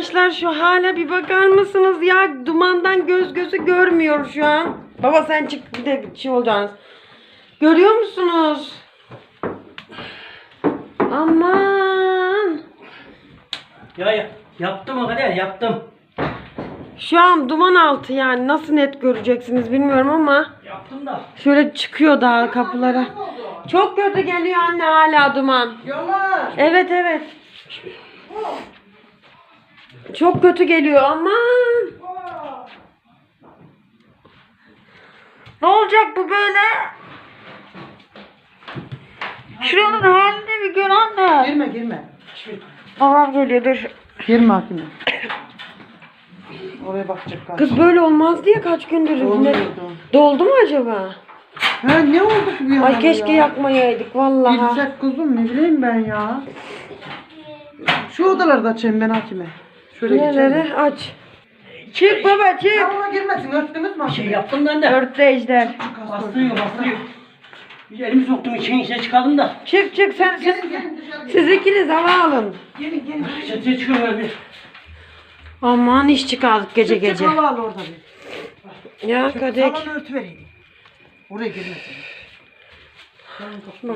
Arkadaşlar şu hala bir bakar mısınız ya? Dumandan göz gözü görmüyor şu an. Baba sen çık bir de şey olacaksın. Görüyor musunuz? Aman. Ya, ya yaptım o kadar yaptım. Şu an duman altı yani nasıl net göreceksiniz bilmiyorum ama Yaptım da. şöyle çıkıyor daha kapılara. Çok kötü geliyor anne hala duman. Yalan. Evet evet. Çok kötü geliyor aman. Ne olacak bu böyle? Şuranın halini bir gör anne. Girme girme. Babam geliyor dur. Girme hakime. Oraya bakacak galiba. Kız böyle olmaz diye kaç gündür. Ne- Olmuyordu. Doldu mu acaba? Ha ne oldu ki bu yana Ay keşke ya? yakmayaydık vallahi. Bilsek kuzum ne bileyim ben ya. Şu odalarda açayım ben hakime. Şöyle geçelim. Neleri aç. Çık baba çık. Salona girmesin örttünüz mü Bir şey yaptım ben de. Örtü ejder. Bastırıyor bastırıyor. Bir elimi soktum içine içine çıkardım da. Çık çık sen siz, Gelin gelin dışarı gelin. siz ikiniz hava alın. Gelin gelin. Çatıya çıkıyorum ben bir. Aman iş çıkardık gece Çık, çık, gece. hava al orada bir. Ya Kadek. Salonu örtü vereyim. Oraya girmesin. Topla.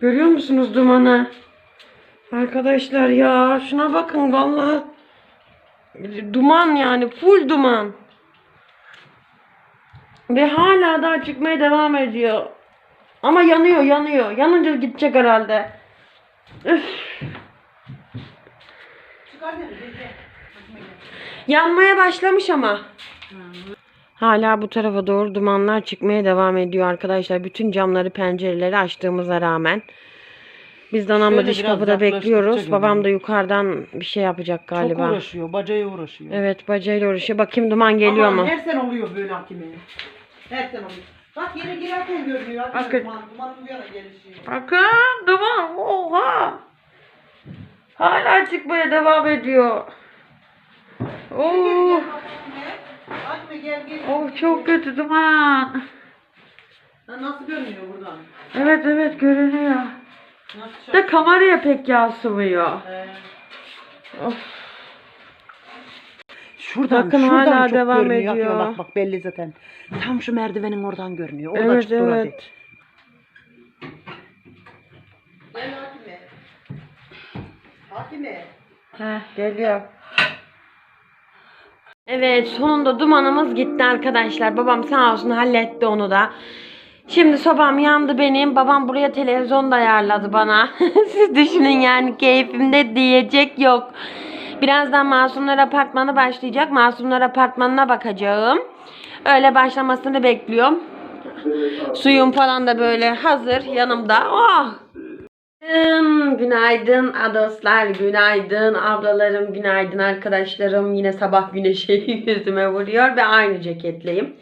Görüyor musunuz dumanı? Arkadaşlar ya şuna bakın vallahi. Duman yani full duman. Ve hala daha çıkmaya devam ediyor. Ama yanıyor yanıyor. Yanınca gidecek herhalde. Üf. Yanmaya başlamış ama. Hala bu tarafa doğru dumanlar çıkmaya devam ediyor arkadaşlar. Bütün camları pencereleri açtığımıza rağmen. Biz de anamla Şöyle dış biraz kapıda yaklaştıkça bekliyoruz. Babam da yukarıdan bir şey yapacak galiba. Çok uğraşıyor, bacaya uğraşıyor. Evet bacayla uğraşıyor. Bakayım duman geliyor Aman, mu? Her sene oluyor böyle hakime. Her sene oluyor. Bak yere girerken görünüyor. Bakın. duman, dumanın bu yana gelişi. Bakın duman. Oha. Hala çıkmaya devam ediyor. Oh, Hakime gel gel. oh çok kötü duman. Ha, nasıl görünüyor buradan? Evet evet görünüyor. Nasıl Da kameraya pek yansımıyor. Ee, Of. Şuradan, Bakın şuradan hala çok devam görünüyor. ediyor. Bak bak belli zaten. Tam şu merdivenin oradan görünüyor. Orada Evet çıktı orada. evet. Gel Hakime. Hakime. Heh, geliyor. Evet sonunda dumanımız gitti arkadaşlar. Babam sağ olsun halletti onu da. Şimdi sobam yandı benim. Babam buraya televizyon da ayarladı bana. Siz düşünün yani keyfimde diyecek yok. Birazdan Masumlar Apartmanı başlayacak. Masumlar Apartmanı'na bakacağım. Öyle başlamasını bekliyorum. Suyum falan da böyle hazır yanımda. Oh! Günaydın, günaydın adoslar, günaydın ablalarım, günaydın arkadaşlarım. Yine sabah güneşi yüzüme vuruyor ve aynı ceketleyim.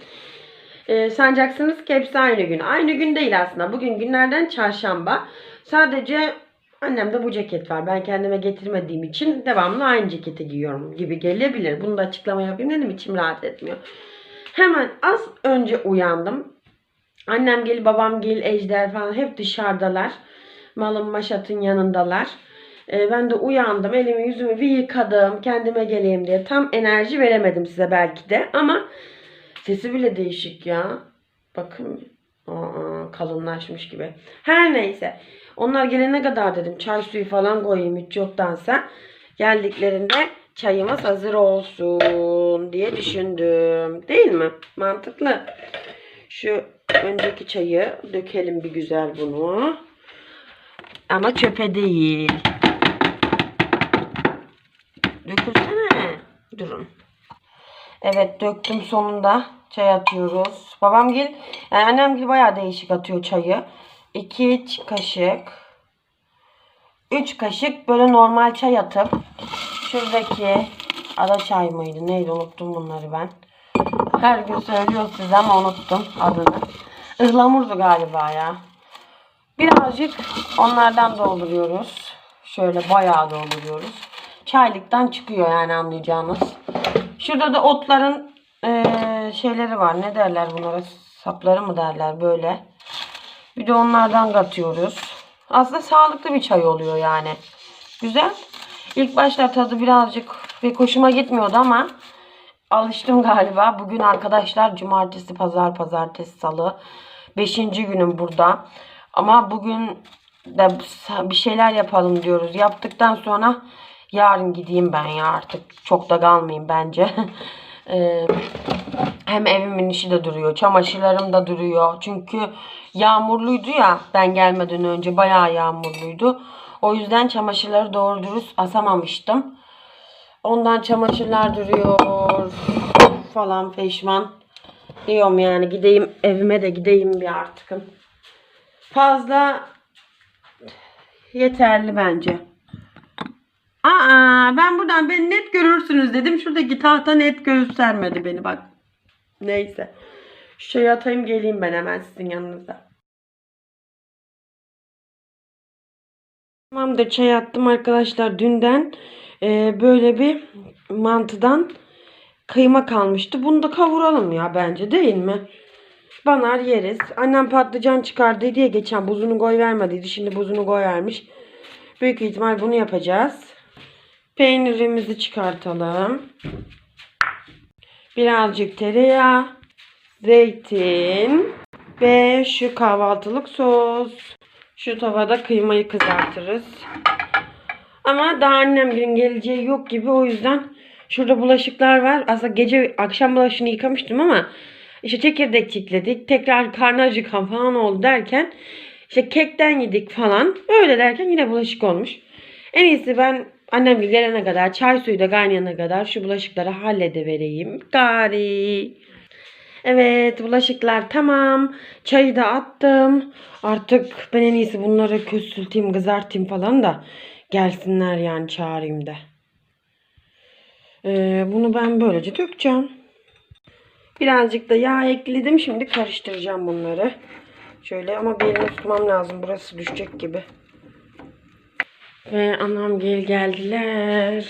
Ee, sanacaksınız ki hepsi aynı gün. Aynı gün değil aslında. Bugün günlerden çarşamba. Sadece annemde bu ceket var. Ben kendime getirmediğim için devamlı aynı ceketi giyiyorum gibi gelebilir. Bunu da açıklama yapayım dedim içim rahat etmiyor. Hemen az önce uyandım. Annem gel, babam gel, Ejder falan hep dışarıdalar. Malım Maşat'ın yanındalar. Ee, ben de uyandım. Elimi yüzümü bir yıkadım. Kendime geleyim diye. Tam enerji veremedim size belki de. Ama sesi bile değişik ya. Bakın. Aa, kalınlaşmış gibi. Her neyse. Onlar gelene kadar dedim çay suyu falan koyayım hiç yoktansa. Geldiklerinde çayımız hazır olsun diye düşündüm. Değil mi? Mantıklı. Şu önceki çayı dökelim bir güzel bunu. Ama çöpe değil. Dökülsene. Durun. Evet döktüm sonunda. Çay atıyoruz. Babam gil, yani annem gil bayağı değişik atıyor çayı. 2 kaşık. 3 kaşık böyle normal çay atıp şuradaki ada çay mıydı neydi unuttum bunları ben. Her gün söylüyor size ama unuttum adını. Ihlamurdu galiba ya. Birazcık onlardan dolduruyoruz. Şöyle bayağı dolduruyoruz. Çaylıktan çıkıyor yani anlayacağınız. Şurada da otların eee, şeyleri var. Ne derler bunlara? Sapları mı derler böyle. Bir de onlardan katıyoruz. Aslında sağlıklı bir çay oluyor yani. Güzel. İlk başta tadı birazcık pek hoşuma gitmiyordu ama alıştım galiba. Bugün arkadaşlar cumartesi, pazar, pazartesi, salı. Beşinci günüm burada. Ama bugün de bir şeyler yapalım diyoruz. Yaptıktan sonra yarın gideyim ben ya artık. Çok da kalmayayım bence. Ee, hem evimin işi de duruyor. Çamaşırlarım da duruyor. Çünkü yağmurluydu ya ben gelmeden önce bayağı yağmurluydu. O yüzden çamaşırları doğru dürüst asamamıştım. Ondan çamaşırlar duruyor falan feşman. Diyorum yani gideyim evime de gideyim bir artıkım. Fazla yeterli bence. Aa ben buradan beni net görürsünüz dedim. Şuradaki tahta net göstermedi beni bak. Neyse. Şu şeyi atayım geleyim ben hemen sizin yanınıza. Tamamdır çay attım arkadaşlar dünden. e, böyle bir mantıdan kıyma kalmıştı. Bunu da kavuralım ya bence değil mi? Banar yeriz. Annem patlıcan çıkardı diye geçen buzunu koy vermediydi. Şimdi buzunu koy vermiş. Büyük ihtimal bunu yapacağız. Peynirimizi çıkartalım. Birazcık tereyağı, zeytin ve şu kahvaltılık sos. Şu tavada kıymayı kızartırız. Ama daha annem gün geleceği yok gibi o yüzden şurada bulaşıklar var. Aslında gece akşam bulaşığını yıkamıştım ama işte çekirdek çitledik. Tekrar karnı acıkan falan oldu derken işte kekten yedik falan. Öyle derken yine bulaşık olmuş. En iyisi ben annem gelene kadar çay suyu da kaynayana kadar şu bulaşıkları halledereyim. Gari. Evet bulaşıklar tamam. Çayı da attım. Artık ben en iyisi bunları kösülteyim kızartayım falan da gelsinler yani çağırayım da. Ee, bunu ben böylece dökeceğim. Birazcık da yağ ekledim. Şimdi karıştıracağım bunları. Şöyle ama bir tutmam lazım. Burası düşecek gibi. Ve anam gel geldiler.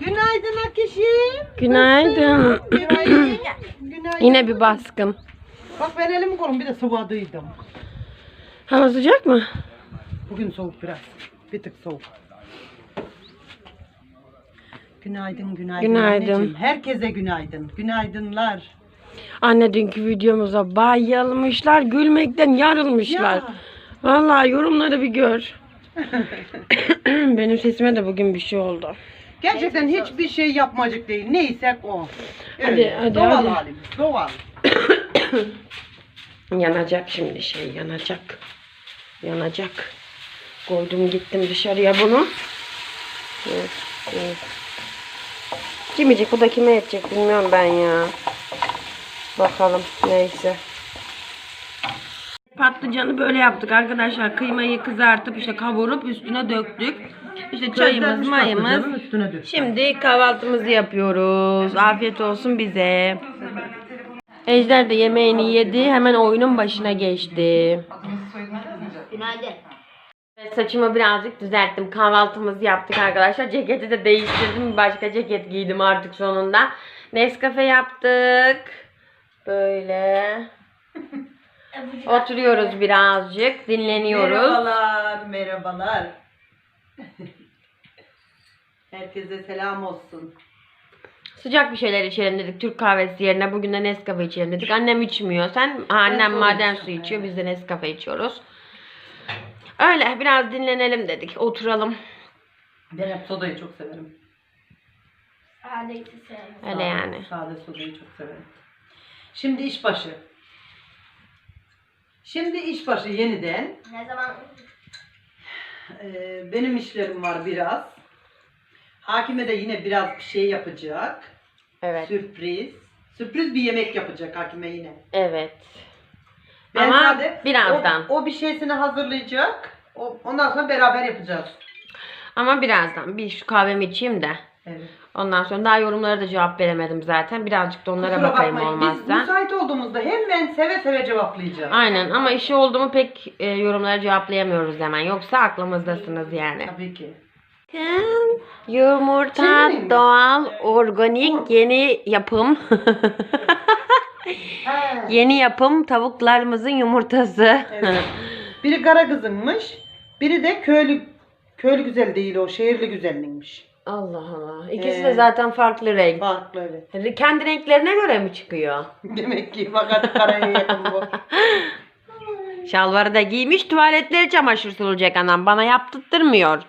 Günaydın Akişim. Günaydın. Günaydın. Günaydın. Yine bir baskın. Bak ben elimi kolum bir de sıvadıydım. Hava sıcak mı? Bugün soğuk biraz. Bir tık soğuk. Günaydın, günaydın. Günaydın. anneciğim. Herkese günaydın. Günaydınlar. Anne dünkü videomuza bayılmışlar. Gülmekten yarılmışlar. Ya. Vallahi yorumları bir gör. Benim sesime de bugün bir şey oldu. Gerçekten hiçbir şey yapmacık değil. Neysek o. Hadi, Öyle. hadi, Doğal hadi. halimiz. Doğal. Yanacak şimdi şey yanacak. Yanacak. Koydum gittim dışarıya bunu. Evet, evet. Kimicik bu da kime yetecek bilmiyorum ben ya. Bakalım neyse. Patlıcanı böyle yaptık arkadaşlar. Kıymayı kızartıp işte kavurup üstüne döktük. İşte çayımız, mayımız. Şimdi kahvaltımızı yapıyoruz. Afiyet olsun bize. Ejder de yemeğini yedi. Hemen oyunun başına geçti. Günaydın. Saçımı birazcık düzelttim. Kahvaltımızı yaptık arkadaşlar. Ceketi de değiştirdim. Başka ceket giydim artık sonunda. Nescafe yaptık. Böyle. Oturuyoruz birazcık. Dinleniyoruz. Merhabalar, merhabalar. Herkese selam olsun. Sıcak bir şeyler içelim dedik. Türk kahvesi yerine bugün de Nescafe içelim dedik. Annem içmiyor. Sen Ha, annem maden suyu içiyor. Biz de Nescafe içiyoruz. Öyle biraz dinlenelim dedik. Oturalım. Ben hep sodayı çok severim. Adeti sevmem. Öyle yani. Sade sodayı çok severim. Şimdi işbaşı. Şimdi işbaşı yeniden. Ne zaman Ee, benim işlerim var biraz. Hakime de yine biraz bir şey yapacak. Evet. Sürpriz. Sürpriz bir yemek yapacak Hakime yine. Evet. Ben Ama sade- birazdan. O, o bir şeysini hazırlayacak. O, ondan sonra beraber yapacağız. Ama birazdan. Bir şu kahvemi içeyim de. Evet. Ondan sonra daha yorumlara da cevap veremedim zaten. Birazcık da onlara Kusura bakayım bakmayın. Biz olmazsa. müsait olduğumuzda hemen seve seve cevaplayacağız. Aynen ama işi oldu mu pek e, yorumlara cevaplayamıyoruz hemen. Yoksa aklımızdasınız yani. Tabii ki. Yumurta Senin mi? doğal, organik, yeni yapım. Yeni yapım tavuklarımızın yumurtası. Evet. Biri kara kızınmış. Biri de köylü köylü güzel değil o şehirli güzelliğiymiş. Allah Allah. İkisi Ee, de zaten farklı renk. Farklı evet. Kendi renklerine göre mi çıkıyor? Demek ki fakat karaya yakın bu. Şalvarı da giymiş tuvaletleri çamaşır sulayacak anam. Bana yaptırtmıyor.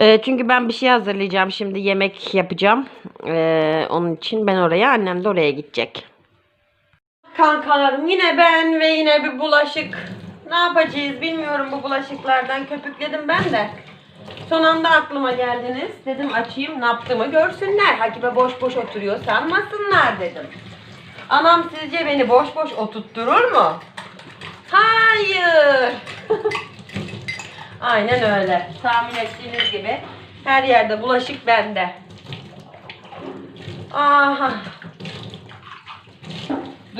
Ee, çünkü ben bir şey hazırlayacağım şimdi yemek yapacağım. Ee, onun için ben oraya annem de oraya gidecek. Kankalarım yine ben ve yine bir bulaşık. Ne yapacağız bilmiyorum bu bulaşıklardan köpükledim ben de. Son anda aklıma geldiniz. Dedim açayım ne yaptığımı görsünler. Hakibe boş boş oturuyor sanmasınlar dedim. Anam sizce beni boş boş oturtturur mu? Hayır. Aynen öyle. Tahmin ettiğiniz gibi her yerde bulaşık bende. Aha.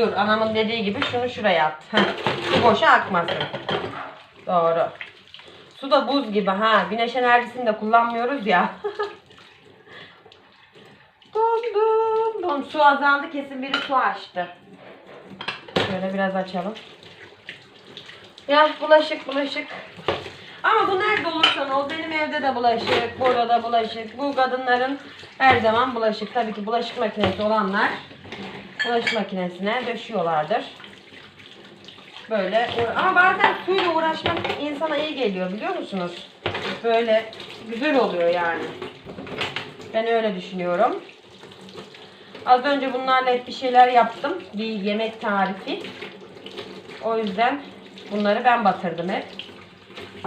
Dur anamın dediği gibi şunu şuraya at. Heh, Su boşa akmasın. Doğru. Su da buz gibi ha. Güneş enerjisini de kullanmıyoruz ya. Dondum. Don. Su azaldı kesin biri su açtı. Şöyle biraz açalım. Ya bulaşık bulaşık. Ama bu nerede olursa ol benim evde de bulaşık, burada da bulaşık. Bu kadınların her zaman bulaşık. Tabii ki bulaşık makinesi olanlar bulaşık makinesine döşüyorlardır. Böyle ama bazen suyla uğraşmak insana iyi geliyor biliyor musunuz? Böyle güzel oluyor yani. Ben öyle düşünüyorum. Az önce bunlarla hep bir şeyler yaptım. Bir yemek tarifi. O yüzden bunları ben batırdım hep.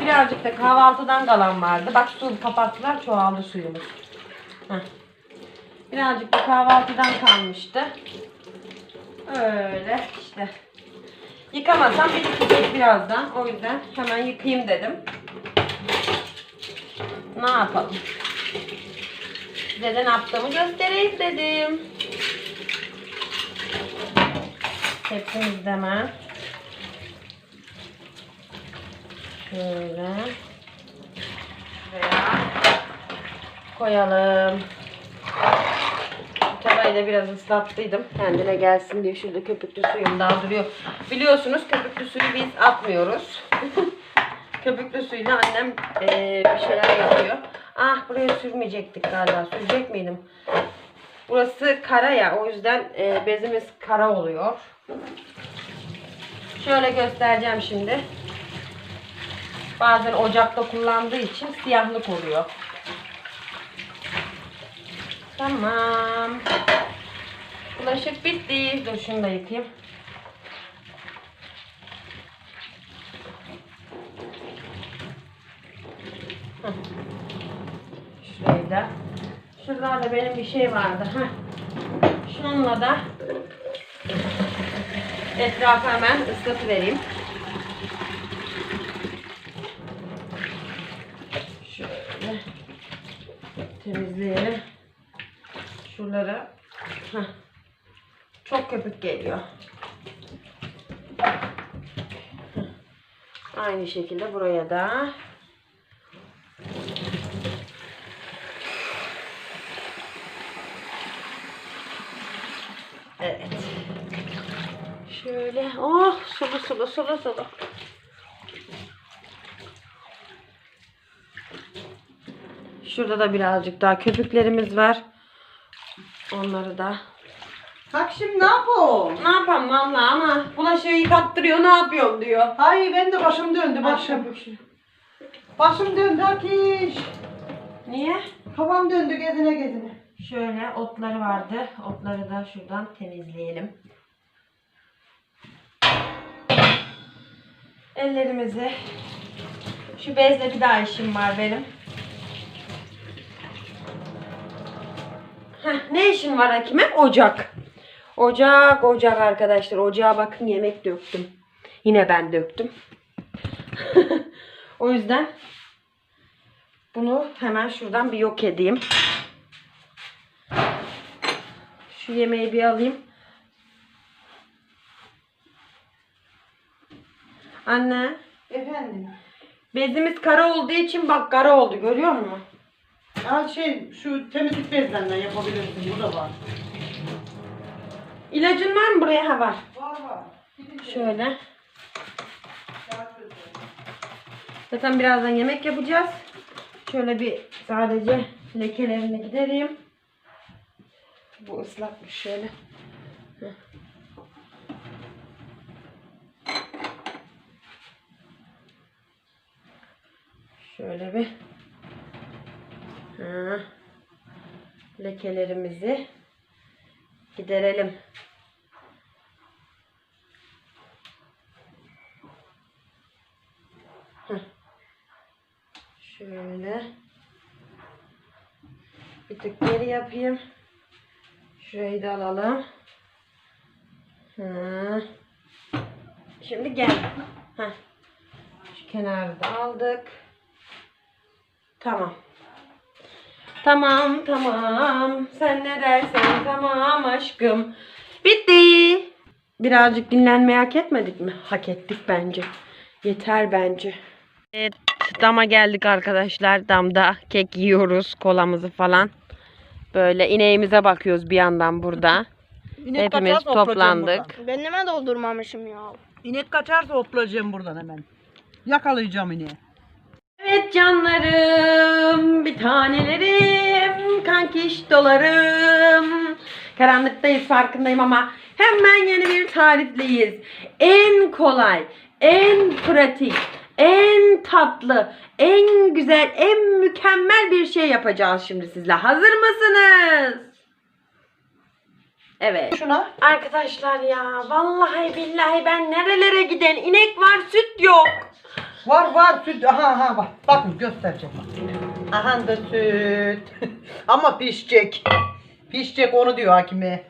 Birazcık da kahvaltıdan kalan vardı. Bak su kapattılar çoğaldı suyumuz. Heh. Birazcık da kahvaltıdan kalmıştı. Öyle işte. Yıkamasam birikecek birazdan. O yüzden hemen yıkayayım dedim. Ne yapalım? Size de ne yaptığımı göstereyim dedim. Hepimiz hemen. Şöyle. Şuraya koyalım. Tavayı da biraz ıslattıydım. Kendine gelsin diye şurada köpüklü suyum daha duruyor. Biliyorsunuz köpüklü suyu biz atmıyoruz. köpüklü suyla annem eee, bir şeyler yapıyor. Ah buraya sürmeyecektik galiba. Sürecek miydim? Burası kara ya. O yüzden eee, bezimiz kara oluyor. Şöyle göstereceğim şimdi. Bazen ocakta kullandığı için siyahlık oluyor. Tamam. Bulaşık bitti. Dur şunu da yıkayayım. Şurayı da. Şuralarda benim bir şey vardı. Heh. Şununla da etrafı hemen ıslatıvereyim. Şöyle temizleyelim. Şuraları heh. çok köpük geliyor. Aynı şekilde buraya da Evet. Şöyle. Oh sulu sulu sulu sulu. Şurada da birazcık daha köpüklerimiz var. Onları da. Bak şimdi ne yapalım? Ne yapalım valla ama bulaşığı yıkattırıyor ne yapıyorsun diyor. Ay ben de başım döndü başım. Başım döndü Akiş. Niye? Kafam döndü gezine gezine. Şöyle otları vardı. Otları da şuradan temizleyelim. Ellerimizi şu bezle bir daha işim var benim. Heh, ne işin var Hakime? Ocak. Ocak, ocak arkadaşlar. Ocağa bakın yemek döktüm. Yine ben döktüm. o yüzden bunu hemen şuradan bir yok edeyim. Şu yemeği bir alayım. Anne, Efendim. Bezimiz kara olduğu için bak kara oldu görüyor musun? Al şey şu temizlik bezlerinden yapabilirsin. Bu da var. İlacın var mı buraya? Ha var. Var var. Şöyle. Zaten birazdan yemek yapacağız. Şöyle bir sadece lekelerini gidereyim. Bu ıslakmış şöyle. Heh. Şöyle bir Ha. lekelerimizi giderelim. Şöyle. Bir tık geri yapayım. Şurayı da alalım. Hı. Şimdi gel. Heh. Şu kenarı da aldık. Tamam. Tamam tamam. Sen ne dersen tamam aşkım. Bitti. Birazcık dinlenmeyi hak etmedik mi? Hak ettik bence. Yeter bence. Evet, dama geldik arkadaşlar. Damda kek yiyoruz, kolamızı falan. Böyle ineğimize bakıyoruz bir yandan burada. İnek Hepimiz kaçarsa hoplayacağım toplandık. buradan. Ben neme doldurmamışım ya. İnek kaçarsa hoplayacağım buradan hemen. Yakalayacağım ineği. Evet canlarım, bir tanelerim, kankiş dolarım. Karanlıktayız farkındayım ama hemen yeni bir tarifleyiz. En kolay, en pratik, en tatlı, en güzel, en mükemmel bir şey yapacağız şimdi sizle. Hazır mısınız? Evet. Şuna. Arkadaşlar ya vallahi billahi ben nerelere giden inek var süt yok. Var var süt. Aha aha bak. Bakın göstereceğim. Aha da süt. Ama pişecek. Pişecek onu diyor hakime.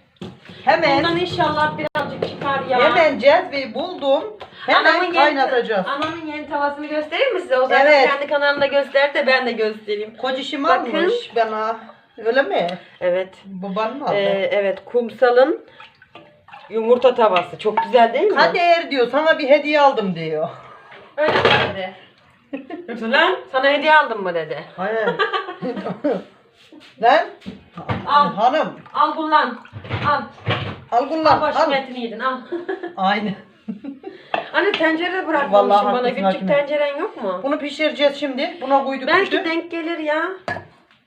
Hemen Bundan inşallah birazcık çıkar ya. hemen cezveyi buldum. Hemen Anamın yeni- kaynatacağız. Anamın yeni tavasını göstereyim mi size? O zaten Evet. kendi kanalında göster de ben de göstereyim. Kocişim Bakın. almış bana. Öyle mi? Evet. Baban mı aldı? Ee, evet kumsalın yumurta tavası. Çok güzel değil mi? Kader diyor sana bir hediye aldım diyor. Öyle mi dedi? Yoksa lan sana hediye aldım mı dedi. Hayır. Lan. Al. Hanım. Al kullan. Al. Al Al kullan. başım Al. etini yedin al. Aynen. Anne tencere bırakmamışsın Vallahi bana. haklısın Küçük Hakime. tenceren yok mu? Bunu pişireceğiz şimdi. Buna koyduk Belki sütü. denk gelir ya.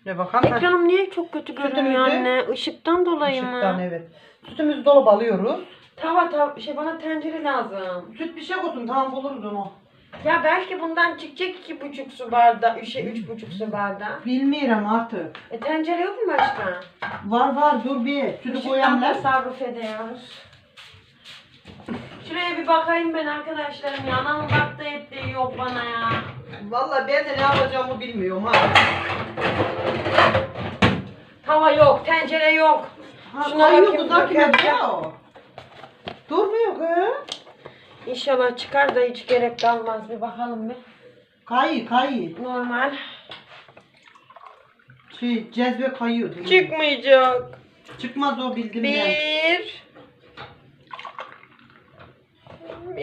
Ne bakalım. Ekranım niye çok kötü görünüyor Sütümüzü- anne? Işıktan dolayı Işıktan mı? evet. Sütümüzü dolaba alıyoruz. Tava tava şey bana tencere lazım. Süt bir şey olsun tamam buluruz onu. Ya belki bundan çıkacak iki buçuk su bardağı, üçe üç buçuk su bardağı. Bilmiyorum artık. E tencere yok mu başka? Var var dur bir. Sütü Işıktan koyanlar. tasarruf ediyoruz. Şuraya bir bakayım ben arkadaşlarım ya. Anamın baktığı ettiği yok bana ya. Vallahi ben de ne yapacağımı bilmiyorum ha. Tava yok, tencere yok. Ha, Şuna kayıyor bakayım, bu bakayım. ya o. Durmuyor kız. İnşallah çıkar da hiç gerek kalmaz. Bir bakalım bir. Kayı kayı. Normal. Şey cezve kayıyor. değil mi? Çıkmayacak. Çıkmaz o bildim ben. Bir.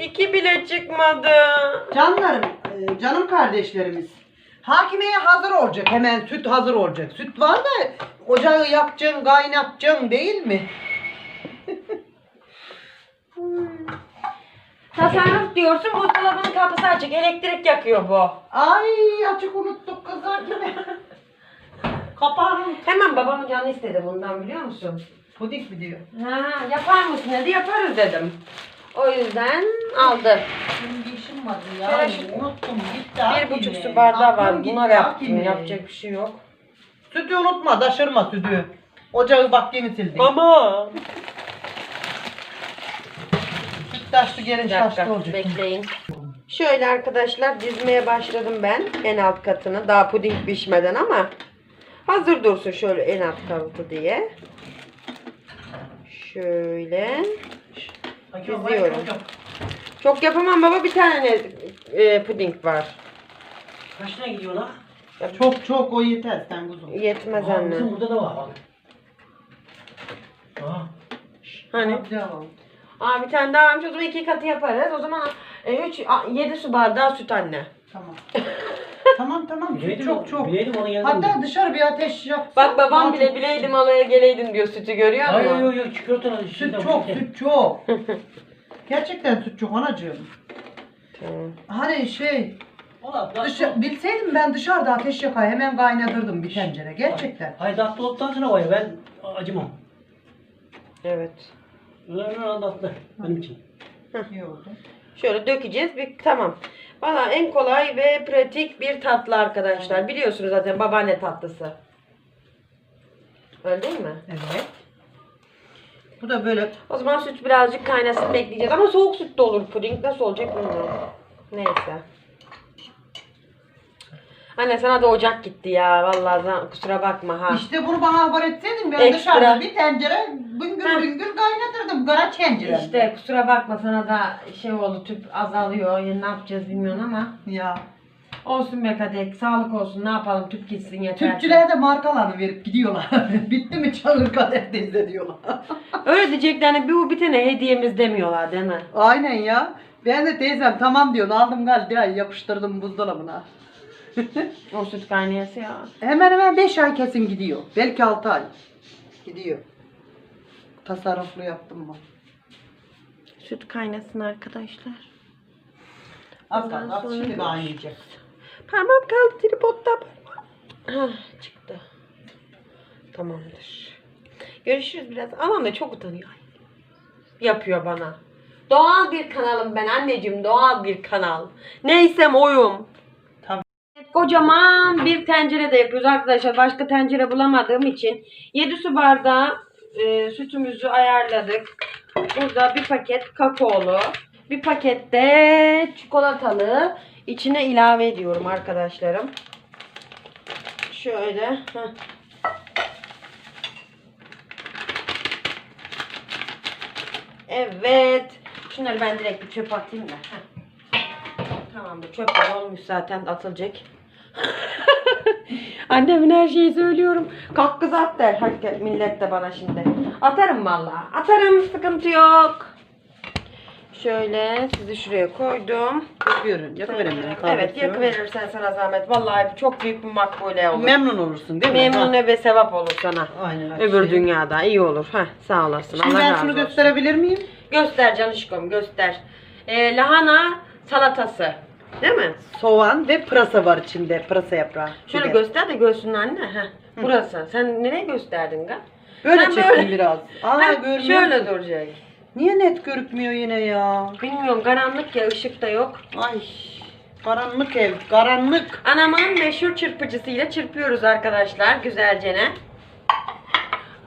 İki bile çıkmadı. Canlarım, e, canım kardeşlerimiz. Hakimeye hazır olacak. Hemen süt hazır olacak. Süt var da ocağı yakacaksın, kaynatacaksın değil mi? Tasarruf diyorsun buzdolabının kapısı açık. Elektrik yakıyor bu. Ay açık unuttuk kızlar gibi. Kapağını Hemen babamın canı istedi bundan biliyor musun? Pudik mi diyor? Ha, yapar mısın dedi yaparız dedim. O yüzden aldı. Benim bir işim vardı ya. Şöyle şu- unuttum gitti. Bir buçuk su bardağı var. Buna gitti, yaptım. Yapacak bir şey yok. Sütü unutma, taşırma sütü. Ocağı bak yeni sildik. Mama. Bir gelin dakika olacak. bekleyin. Şöyle arkadaşlar dizmeye başladım ben en alt katını. Daha puding pişmeden ama hazır dursun şöyle en alt katı diye. Şöyle. Bakıyorum, diziyorum. bakıyorum. Çok yapamam baba bir tane e, puding var. Kaç tane gidiyor lan? Çok çok o yeter sen kuzum. Yetmez Aa, anne. bizim burada da var bak. Aa. Hani? Devam. Aa bir tane daha varmış o zaman iki katı yaparız. O zaman 3 7 su bardağı süt anne. Tamam. Tamam tamam. Süt Bileydim, çok çok. Bileydim ona geldim. Hatta dışarı bir ateş yap. Bak babam bile bileydim alaya geleydim diyor sütü görüyor Hayır musun? yok yok çikolata Süt çok, süt çok. Gerçekten süt çok anacığım. Tamam. Hani şey, dışa, bilseydim ben dışarıda ateş yakar hemen kaynatırdım bir tencere. Gerçekten. Hayır tatlı olduktan sonra var ya ben acımam. Evet. Önemli tatlı benim için. İyi oldu. Şöyle dökeceğiz. Bir, tamam. Valla en kolay ve pratik bir tatlı arkadaşlar. Biliyorsunuz zaten babaanne tatlısı. Öyle değil mi? Evet. Bu da böyle O zaman süt birazcık kaynasın bekleyeceğiz. Ama soğuk süt de olur. Puding nasıl olacak bilmiyorum. Neyse. Anne sana da ocak gitti ya. Vallahi zan- kusura bakma ha. İşte bunu bana haber etseydin ben Ekstra. dışarıda bir tencere büngür Heh. büngür kaynatırdım. Gara tencere. İşte kusura bakma sana da şey oldu tüp azalıyor. Ya ne yapacağız bilmiyorum ama. Ya. Olsun be Kadek. Sağlık olsun. Ne yapalım tüp gitsin yeter. Tüpçülere de markalarını verip gidiyorlar. Bitti mi çağır kader teyze diyorlar. Öyle diyeceklerine bir bu bitene hediyemiz demiyorlar değil mi? Aynen ya. Ben de teyzem tamam diyor. Aldım galiba yapıştırdım buzdolabına. O süt kaynayası ya. Hemen hemen 5 ay kesin gidiyor. Belki 6 ay. Gidiyor. Tasarruflu yaptım mı? Süt kaynasın arkadaşlar. Az Ondan kaldı. Sonra- şimdi kaynayacak. Parmağım kaldı tripodda. parmağım. Hah, çıktı. Tamamdır. Görüşürüz biraz. Anam da çok utanıyor. Yapıyor bana. Doğal bir kanalım ben anneciğim. Doğal bir kanal. Neysem oyum. Kocaman bir tencere de yapıyoruz arkadaşlar. Başka tencere bulamadığım için 7 su bardağı e, sütümüzü ayarladık. Burada bir paket kakaolu, bir paket de çikolatalı içine ilave ediyorum arkadaşlarım. Şöyle. Evet. Şunları ben direkt bir çöp atayım da. Heh. Tamamdır. Çöp olmuş zaten atılacak. Annemin her şeyi söylüyorum. Kalk kız at der. Hakikaten millet de bana şimdi. Atarım vallahi. Atarım sıkıntı yok. Şöyle sizi şuraya koydum. Yapıyorum. Yapıyorum. Evet yak verirsen sana zahmet. Vallahi çok büyük bir makbule olur. Memnun olursun değil mi? Memnun ve sevap olur sana. Aynen. öyle. Öbür dünyada iyi olur. Heh, sağ olasın. Şimdi Allah ben razı şunu olsun. gösterebilir miyim? Göster canışkom göster. Ee, lahana salatası. Değil mi? Soğan ve pırasa var içinde. Pırasa yaprağı. Şöyle Bir de. göster de görsün anne. Heh, burası. Sen nereye gösterdin ga? Böyle Sen çektim böyle- biraz. Aa görmüyor şöyle duracak. Niye net görükmüyor yine ya? Bilmiyorum karanlık ya ışık da yok. Ay karanlık ev. Karanlık. Anamın meşhur çırpıcısıyla çırpıyoruz arkadaşlar güzelce ne.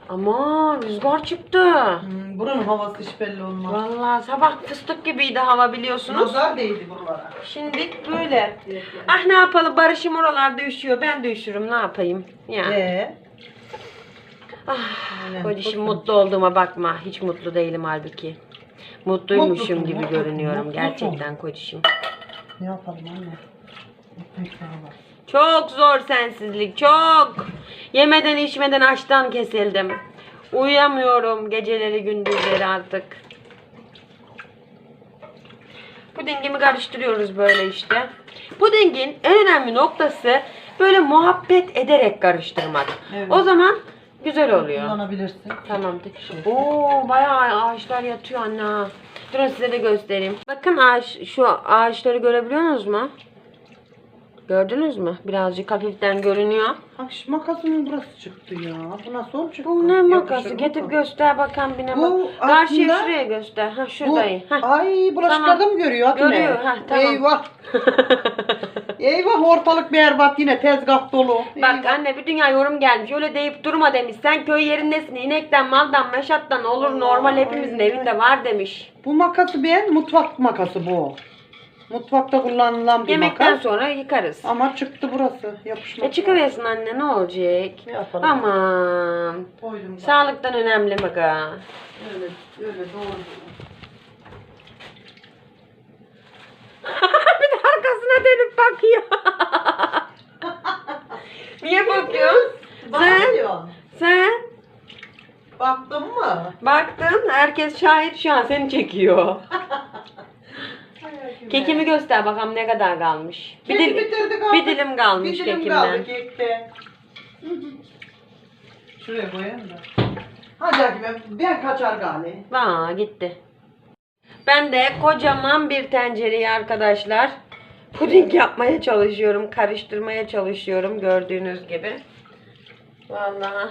Ama rüzgar çıktı. Hmm, buranın havası hiç belli olmaz. Vallahi sabah fıstık gibiydi hava biliyorsunuz. Nazar değdi buralara. Şimdi böyle. Ah ne yapalım Barış'ım oralarda üşüyor. Ben de üşürüm ne yapayım. Ya. Ee, Ah, çok mutlu olduğuma bakma. Hiç mutlu değilim halbuki. Mutluymuşum Mutlusun, gibi mutlusun, görünüyorum mutlusun. gerçekten kocişim. ne yapalım anne? Ekmek var. Çok zor sensizlik çok. Yemeden içmeden açtan kesildim. Uyuyamıyorum geceleri gündüzleri artık. Pudingimi karıştırıyoruz böyle işte. Pudingin en önemli noktası böyle muhabbet ederek karıştırmak. Evet. O zaman güzel oluyor. Kullanabilirsin. Tamam. Oo bayağı ağaçlar yatıyor anne. Durun size de göstereyim. Bakın ağaç şu ağaçları görebiliyorsunuz mu? Gördünüz mü? Birazcık hafiften görünüyor. Bak şu makasının burası çıktı ya. Bu nasıl olacak? Bu ne makası? Getir göster bakalım bir ne Bu bak. Karşıya aslında- şuraya göster. Ha Bu, şuradayı. Ha. ay bulaşıklarda Tamam. mı görüyor? Ne? Görüyor, ha, tamam. Eyvah. Eyvah ortalık berbat yine tezgah dolu. Bak Eyvah. anne bir dünya yorum gelmiş. Öyle deyip durma demiş. Sen köy yerindesin. İnekten, maldan, meşattan olur. Normal hepimizin evinde var demiş. Bu makası ben mutfak makası bu. Mutfakta kullanılan bir Yemekten makas. sonra yıkarız. Ama çıktı burası. Yapışmak. E çıkıversin anne ne olacak? Ne yapalım? Aman. Koydum bak. Sağlıktan önemli ha. Öyle, öyle doğru. bir de arkasına dönüp bakıyor. Niye bakıyorsun? Sen, sen Baktın mı? baktın herkes şahit şu an seni çekiyor. Kekimi göster bakalım ne kadar kalmış. Bir, Keki dil- bitirdik bir dilim kalmış Bir dilim kekimden. kaldı kekte. Şuraya koyalım da. Hadi Hakime ben kaçar gali. Aa gitti. Ben de kocaman bir tencereyi arkadaşlar puding yapmaya çalışıyorum. Karıştırmaya çalışıyorum gördüğünüz gibi. Vallahi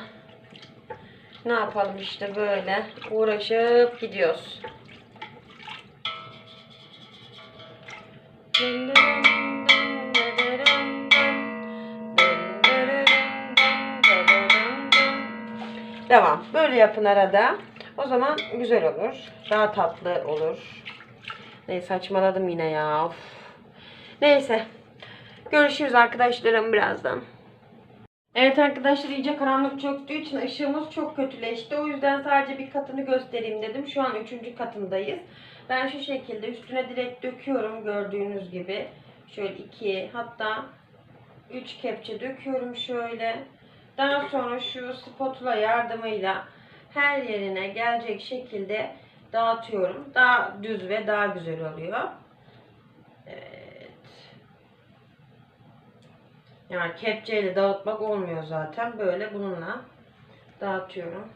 ne yapalım işte böyle uğraşıp gidiyoruz. Devam. Böyle yapın arada. O zaman güzel olur. Daha tatlı olur. Neyse saçmaladım yine ya. Of. Neyse. Görüşürüz arkadaşlarım birazdan. Evet arkadaşlar iyice karanlık çöktüğü için ışığımız çok kötüleşti. O yüzden sadece bir katını göstereyim dedim. Şu an üçüncü katındayız. Ben şu şekilde üstüne direkt döküyorum gördüğünüz gibi. Şöyle iki hatta üç kepçe döküyorum şöyle. Daha sonra şu spatula yardımıyla her yerine gelecek şekilde dağıtıyorum. Daha düz ve daha güzel oluyor. Evet. Yani kepçeyle dağıtmak olmuyor zaten. Böyle bununla dağıtıyorum.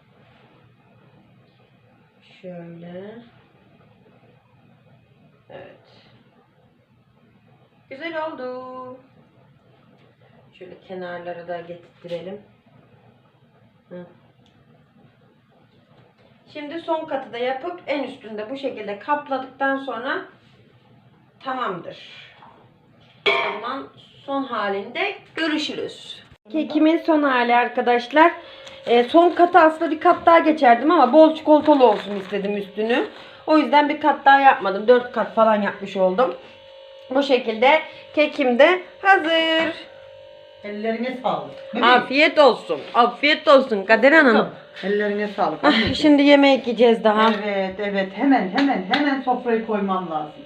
Şöyle. Evet. Güzel oldu. Şöyle kenarları da getirtirelim. Hı. Şimdi son katı da yapıp en üstünde bu şekilde kapladıktan sonra tamamdır. O zaman son halinde görüşürüz. Kekimin son hali arkadaşlar. Ee, son katı aslında bir kat daha geçerdim ama bol çikolatalı olsun istedim üstünü. O yüzden bir kat daha yapmadım. Dört kat falan yapmış oldum. Bu şekilde kekim de hazır. Ellerine sağlık. Bebeğim. Afiyet olsun. Afiyet olsun Kader Hanım. Ellerine sağlık. Ah, şimdi yemek yiyeceğiz daha. Evet evet hemen hemen hemen sofrayı koymam lazım.